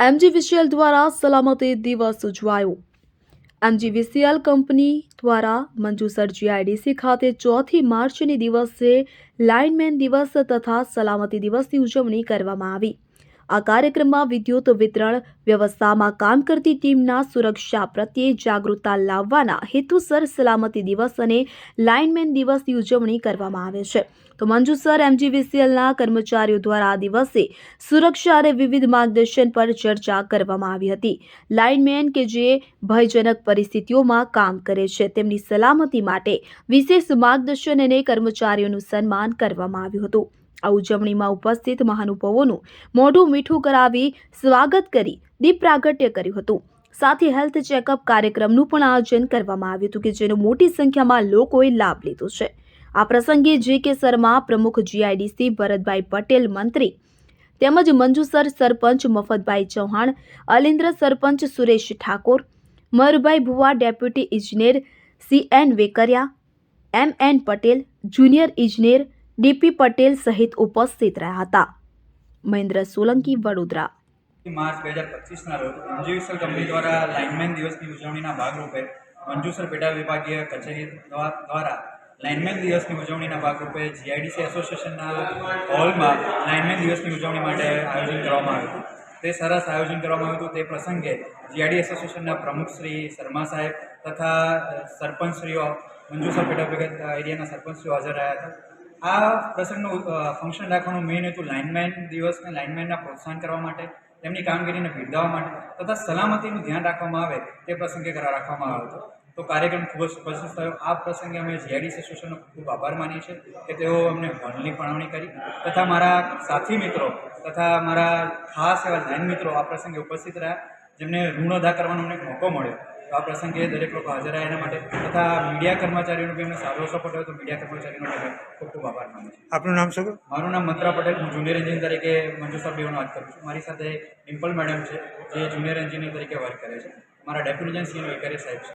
MGVCL દ્વારા સલામતી દિવસ ઉજવાયો. એમજીવીસીએલ કંપની દ્વારા મંજુસર જીઆઈડીસી ખાતે ચોથી માર્ચની દિવસે લાઇનમેન દિવસ તથા સલામતી દિવસની ઉજવણી કરવામાં આવી. આ કાર્યક્રમમાં વિદ્યુત વિતરણ વ્યવસ્થામાં કામ કરતી ટીમના સુરક્ષા પ્રત્યે જાગૃતતા લાવવાના હેતુસર સલામતી દિવસ અને લાઇનમેન દિવસની ઉજવણી કરવામાં આવે છે. તો મંજુસર એમજીવીસીએલના કર્મચારીઓ દ્વારા આ દિવસે સુરક્ષા અને વિવિધ માર્ગદર્શન પર ચર્ચા કરવામાં આવી હતી. લાઇનમેન કે જે ભયજનક પરિસ્થિતિઓમાં કામ કરે છે, તેમની સલામતી માટે વિશેષ માર્ગદર્શન અને કર્મચારીઓનું સન્માન કરવામાં આવ્યું હતું. આ ઉજવણીમાં ઉપસ્થિત મહાનુભાવોનું મોઢું મીઠું કરાવી સ્વાગત કરી દીપ પ્રાગટ્ય કર્યું હતું. સાથે હેલ્થ ચેકઅપ કાર્યક્રમનું પણ આયોજન કરવામાં આવ્યું હતું કે જેનો મોટી સંખ્યામાં લોકોએ લાભ લીધો છે. આ પ્રસંગે જે કે શર્મા પ્રમુખ જીઆઈડીસી ભરતભાઈ પટેલ મંત્રી તેમજ મંજુસર સરપંચ મફતભાઈ ચૌહાણ, અલિન્દ્ર સરપંચ સુરેશ ઠાકોર, મયુરભાઈ ભુવા ડેપ્યુટી ઇજનેર C N Vekariya, M N Patel, junior ઇજનેર ડીપી પટેલ સહિત ઉપસ્થિત રહ્યા હતા. મહેન્દ્ર સોલંકી, વડોદરા. માર્ચ બે હજાર પચીસના રોજ મંજુસર કંપની દ્વારા લાઇનમેન દિવસની ઉજવણીના ભાગરૂપે મંજુસર પેટા વિભાગીય કચેરી દ્વા- દ્વારા લાઇનમેન દિવસની ઉજવણીના ભાગરૂપે જીઆઈડીસી એસોસિએશનના હોલમાં લાઇનમેન દિવસની ઉજવણી માટે આયોજન કરવામાં આવ્યું હતું. તે સરસ આયોજન કરવામાં આવ્યું હતું. તે પ્રસંગે જીઆઈડી એસોસિએશનના પ્રમુખ શ્રી શર્મા સાહેબ તથા સરપંચશ્રીઓ, મંજુસર પેટા એરિયાના સરપંચશ્રીઓ હાજર રહ્યા હતા. આ પ્રસંગનું ફંક્શન રાખવાનો મેઇન હેતુ લાઇનમેન દિવસને લાઇનમેનના પ્રોત્સાહન કરવા માટે, તેમની કામગીરીને બિરદાવવા માટે તથા સલામતીનું ધ્યાન રાખવામાં આવે તે પ્રસંગે કરાર રાખવામાં આવ્યો હતો તો કાર્યક્રમ ખૂબ જ ઉપસ્થિત થયો. આ પ્રસંગે અમે જીઆઈડી એસોસિએશનનો ખૂબ આભાર માનીએ છીએ કે તેઓ અમને હોલની ફાળવણી કરી તથા મારા સાથી મિત્રો તથા મારા ખાસ એવા લાઇન મિત્રો આ પ્રસંગે ઉપસ્થિત રહ્યા, જેમને ઋણ અદા કરવાનો અમને મોકો મળ્યો. આ પ્રસંગે દરેક લોકો હાજર રહ્યા એના માટે તથા મીડિયા કર્મચારીઓનો બી અમને સારો સપોર્ટ આવ્યો તો મીડિયા કર્મચારીઓનો ખૂબ ખૂબ આભાર માનું છું. આપનું નામ શું મારું નામ મંત્રા પટેલ હું જુનિયર એન્જિનિયર તરીકે મંજુ સાહેબનો વાત કરું છું. મારી સાથે ડિમ્પલ મેડમ છે જે જુનિયર એન્જિનિયર તરીકે વર્ક કરે છે. મારા ડેપ્યુટી એન્જિનિયર વૈકારી સાહેબ છે.